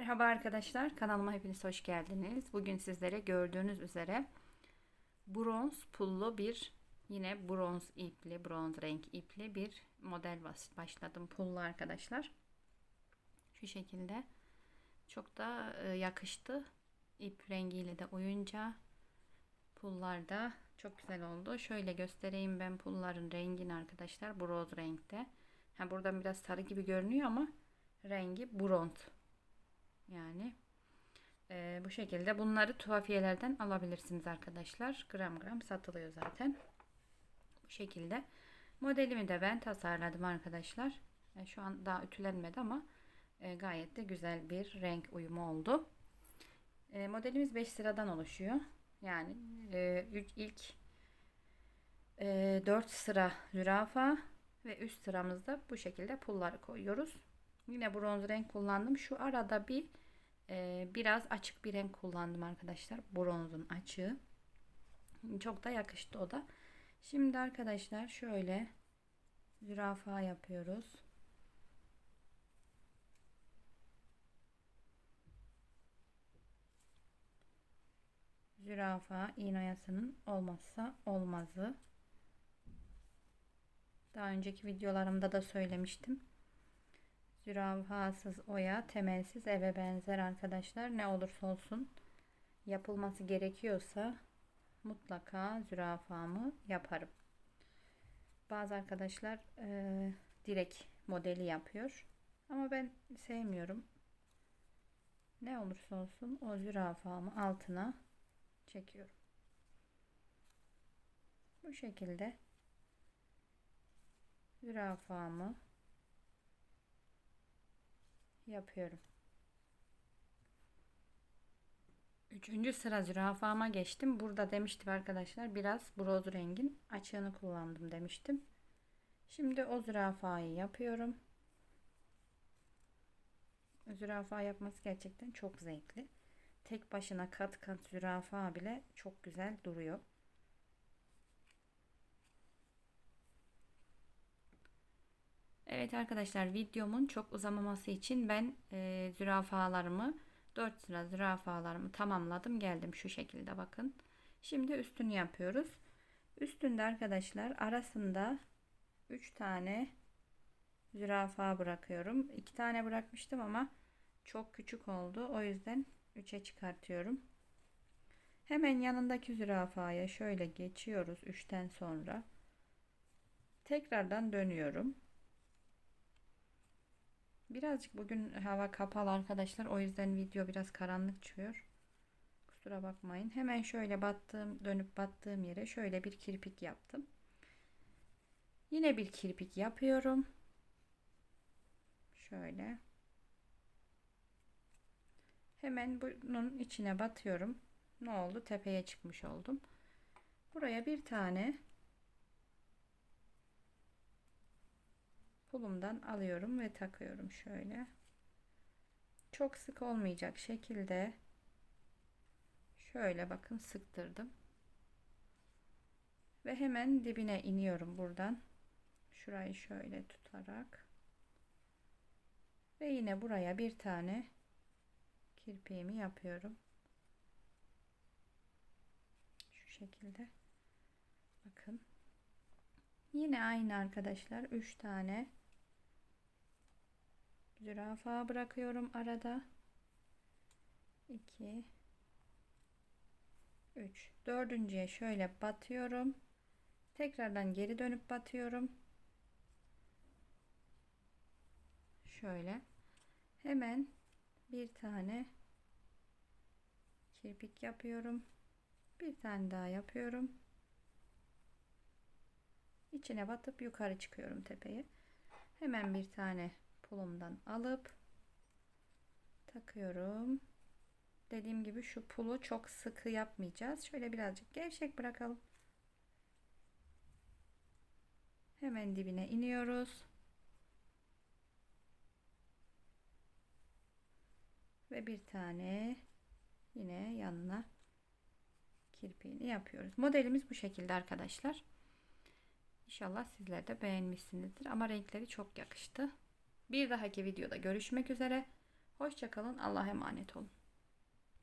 Merhaba arkadaşlar, kanalıma hepiniz hoş geldiniz. Bugün sizlere gördüğünüz üzere bronz pullu bir yine bronz ipli, bronz renk ipli bir model başladım pullu arkadaşlar. Şu şekilde çok da e, yakıştı. İp rengiyle de uyunca pullar da çok güzel oldu. Şöyle göstereyim ben pulların rengini arkadaşlar. Bronz renkte. Ha, buradan biraz sarı gibi görünüyor ama rengi bronz. Yani e, bu şekilde bunları tuhafiyelerden alabilirsiniz arkadaşlar. Gram gram satılıyor zaten. Bu şekilde. Modelimi de ben tasarladım arkadaşlar. E, şu an daha ütülenmedi ama e, gayet de güzel bir renk uyumu oldu. E, modelimiz 5 sıradan oluşuyor. Yani e, ilk e, 4 sıra zürafa ve üst sıramızda bu şekilde pulları koyuyoruz. Yine bronz renk kullandım. Şu arada bir e, biraz açık bir renk kullandım arkadaşlar. Bronzun açığı. Çok da yakıştı o da. Şimdi arkadaşlar şöyle zürafa yapıyoruz. Zürafa iğne oyasının olmazsa olmazı. Daha önceki videolarımda da söylemiştim. Zürafasız oya temelsiz eve benzer arkadaşlar. Ne olursa olsun yapılması gerekiyorsa mutlaka zürafamı yaparım. Bazı arkadaşlar e, direkt modeli yapıyor. Ama ben sevmiyorum. Ne olursa olsun o zürafamı altına çekiyorum. Bu şekilde zürafamı yapıyorum. Üçüncü sıra zürafama geçtim. Burada demiştim arkadaşlar biraz broz rengin açığını kullandım demiştim. Şimdi o zürafayı yapıyorum. Zürafa yapması gerçekten çok zevkli. Tek başına kat kat zürafa bile çok güzel duruyor. Evet arkadaşlar videomun çok uzamaması için ben e, zürafalarımı 4 sıra zürafalarımı tamamladım geldim şu şekilde bakın. Şimdi üstünü yapıyoruz. Üstünde arkadaşlar arasında 3 tane zürafa bırakıyorum. 2 tane bırakmıştım ama çok küçük oldu. O yüzden 3'e çıkartıyorum. Hemen yanındaki zürafaya şöyle geçiyoruz 3'ten sonra. Tekrardan dönüyorum. Birazcık bugün hava kapalı arkadaşlar. O yüzden video biraz karanlık çıkıyor. Kusura bakmayın. Hemen şöyle battığım, dönüp battığım yere şöyle bir kirpik yaptım. Yine bir kirpik yapıyorum. Şöyle. Hemen bunun içine batıyorum. Ne oldu? Tepeye çıkmış oldum. Buraya bir tane pulumdan alıyorum ve takıyorum şöyle. Çok sık olmayacak şekilde şöyle bakın sıktırdım. Ve hemen dibine iniyorum buradan. Şurayı şöyle tutarak. Ve yine buraya bir tane kirpiğimi yapıyorum. Şu şekilde. Bakın. Yine aynı arkadaşlar 3 tane zürafa bırakıyorum arada. 2 3 dördüncüye şöyle batıyorum. Tekrardan geri dönüp batıyorum. Şöyle. Hemen bir tane kirpik yapıyorum. Bir tane daha yapıyorum. İçine batıp yukarı çıkıyorum tepeye. Hemen bir tane pulumdan alıp takıyorum. Dediğim gibi şu pulu çok sıkı yapmayacağız. Şöyle birazcık gevşek bırakalım. Hemen dibine iniyoruz. Ve bir tane yine yanına kirpiğini yapıyoruz. Modelimiz bu şekilde arkadaşlar. İnşallah sizler de beğenmişsinizdir. Ama renkleri çok yakıştı. Bir dahaki videoda görüşmek üzere. Hoşçakalın. Allah'a emanet olun.